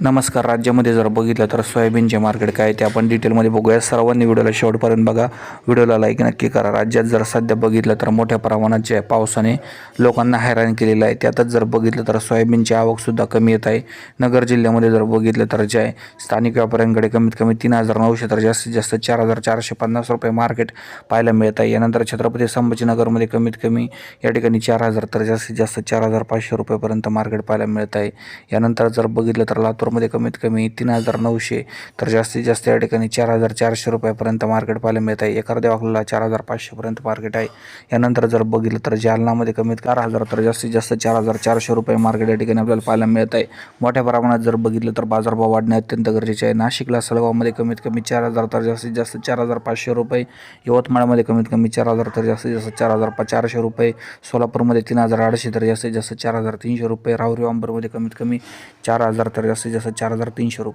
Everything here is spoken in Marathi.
नमस्कार. राज्यामध्ये जर बघितलं तर सोयाबीनचे मार्केट काय ते आपण डिटेलमध्ये बघूया. सर्वांनी व्हिडिओला शेवटपर्यंत बघा. व्हिडिओला लाईक नक्की करा. राज्यात जर सध्या बघितलं तर मोठ्या प्रमाणात जे आहे पावसाने लोकांना हैराण केलेलं आहे त्यातच जर बघितलं तर सोयाबीनची आवकसुद्धा कमी येत आहे. नगर जिल्ह्यामध्ये जर बघितलं तर जे आहे स्थानिक व्यापाऱ्यांकडे कमीत कमी तीन हजार नऊशे तर जास्तीत जास्त चार हजार चारशे पन्नास रुपये मार्केट पाहायला मिळत आहे. यानंतर छत्रपती संभाजीनगरमध्ये कमीत कमी या ठिकाणी चार हजार तर जास्तीत जास्त चार हजार पाचशे रुपयेपर्यंत मार्केट पाहायला मिळत आहे. यानंतर जर बघितलं तर लातूरमध्ये कमीत कमी तीन हजार नऊशे तर जास्तीत जास्त या ठिकाणी चार हजार चारशे रुपयापर्यंत मार्केट पाहायला मिळत आहे. एखाद्या वाकलेला चार हजार पाचशेपर्यंत मार्केट आहे. यानंतर जर बघितलं तर जालनामध्ये कमीत चार हजार तर जास्तीत जास्त चार हजार चारशे रुपये मार्केट या ठिकाणी आपल्याला पाहायला मिळत आहे. मोठ्या प्रमाणात जर बघितलं तर बाजारभाव वाढणे अत्यंत गरजेचे आहे. नाशिकला सलगावमध्ये कमीत कमी चार हजार तर जास्तीत जास्त चार हजार पाचशे रुपये. यवतमाळमध्ये कमीत कमी चार हजार तर जास्तीत जास्त चार हजार चारशे रुपये. सोलापूरमध्ये तीन हजार आठशे तर जास्तीत जास्त चार हजार तीनशे रुपये. राहुरी अंबरमध्ये कमीत कमी चार हजार तर जास्तीत जसं चार हजार तीनशे रुपये.